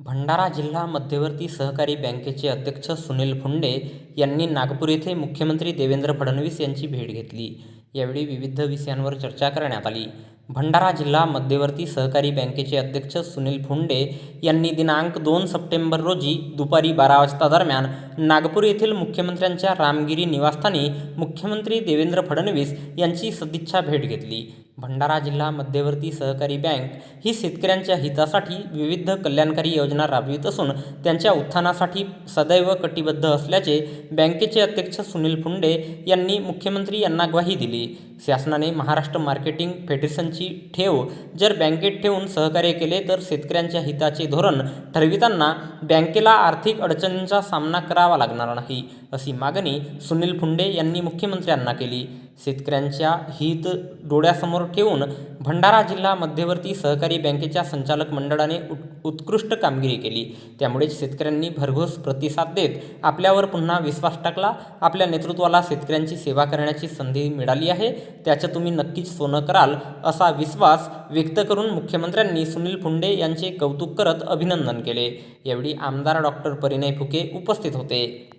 भंडारा जिल्हा मध्यवर्ती सहकारी बँकेचे अध्यक्ष सुनील फुंडे यांनी नागपूर येथे मुख्यमंत्री देवेंद्र फडणवीस यांची भेट घेतली. यावेळी विविध विषयांवर चर्चा करण्यात आली. भंडारा जिल्हा मध्यवर्ती सहकारी बँकेचे अध्यक्ष सुनील फुंडे यांनी दिनांक दोन सप्टेंबर रोजी दुपारी बारा वाजता दरम्यान नागपूर येथील मुख्यमंत्र्यांच्या रामगिरी निवासस्थानी मुख्यमंत्री देवेंद्र फडणवीस यांची सदिच्छा भेट घेतली. भंडारा जिल्हा मध्यवर्ती सहकारी बँक ही शेतकऱ्यांच्या हितासाठी विविध कल्याणकारी योजना राबवित असून त्यांच्या उत्थानासाठी सदैव कटिबद्ध असल्याचे बँकेचे अध्यक्ष सुनील फुंडे यांनी मुख्यमंत्री यांना ग्वाही दिली. शासनाने महाराष्ट्र मार्केटिंग फेडरेशनची ठेव जर बँकेत ठेवून सहकार्य केले तर शेतकऱ्यांच्या हिताचे धोरण ठरविताना बँकेला आर्थिक अडचणींचा सामना करावा लागणार नाही अशी मागणी सुनील फुंडे यांनी मुख्यमंत्र्यांना केली. शेतकऱ्यांच्या हित डोळ्यासमोर ठेवून भंडारा जिल्हा मध्यवर्ती सहकारी बँकेच्या संचालक मंडळाने उत् उत्कृष्ट कामगिरी केली. त्यामुळेच शेतकऱ्यांनी भरघोस प्रतिसाद देत आपल्यावर पुन्हा विश्वास टाकला. आपल्या नेतृत्वाला शेतकऱ्यांची सेवा करण्याची संधी मिळाली आहे. त्याचं तुम्ही नक्कीच सोनं कराल असा विश्वास व्यक्त करून मुख्यमंत्र्यांनी सुनील फुंडे यांचे कौतुक करत अभिनंदन केले. यावेळी आमदार डॉक्टर परिणय फुके उपस्थित होते.